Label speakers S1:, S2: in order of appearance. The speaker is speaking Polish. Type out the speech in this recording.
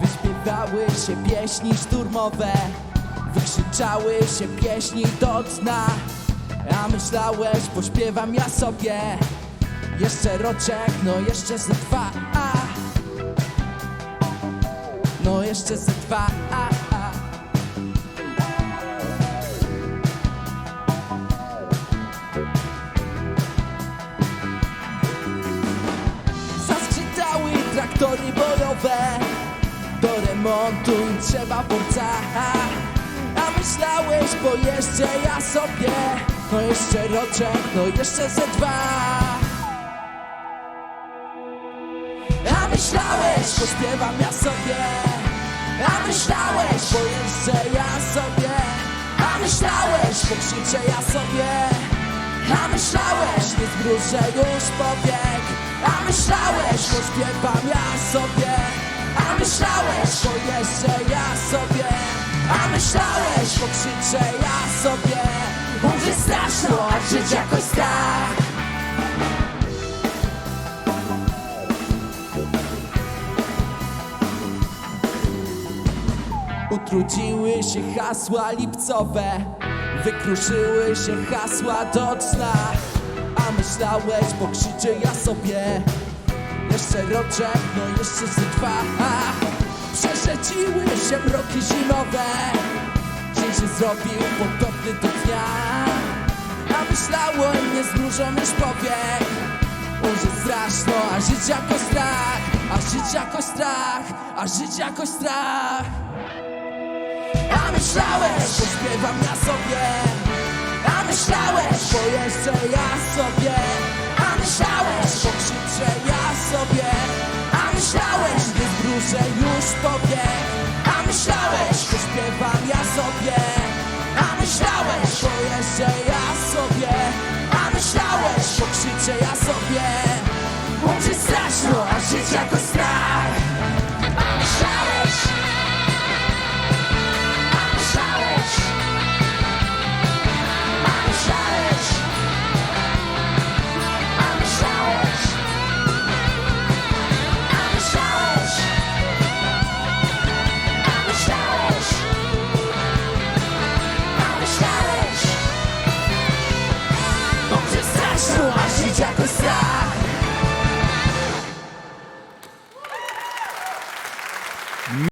S1: Wyśpiewały się pieśni szturmowe Wykrzyczały się pieśni do dna A myślałeś, pośpiewam ja sobie Jeszcze roczek, no jeszcze ze dwa a. No jeszcze ze dwa a. traktory bojowe. Do remontu im trzeba porca. A myślałeś, bo jeszcze ja sobie No jeszcze roczek, no jeszcze ze dwa. A myślałeś, pośpiewam ja sobie. A myślałeś, bo jeszcze ja sobie. A myślałeś, pokrzyczę ja sobie. A myślałeś, nie zbruszę już powiek Myślałeś, pośpiewam ja sobie A myślałeś, bo jeszcze ja sobie A myślałeś, pokrzyczę ja sobie. Umrze straszno, a żyć jakoś tak. Utrudziły się hasła lipcowe Wykruszyły się hasła do cna. A myślałeś, pokrzyczę ja sobie Jeszcze roczek, no jeszcze ze dwa Przeszeciły się mroki zimowe. Dzień się zrobił podobny do dnia. A myślałem, nie już powiek. Umrze straszno, a żyć jako strach. A żyć jako strach, a żyć jako strach. A myślałeś, pośpiewam ja sobie. A myślałeś, bo jeszcze ja sobie jeszcze ja sobie A myślałeś, pokrzyczę ja sobie. Umrze straszno, a żyć jako strach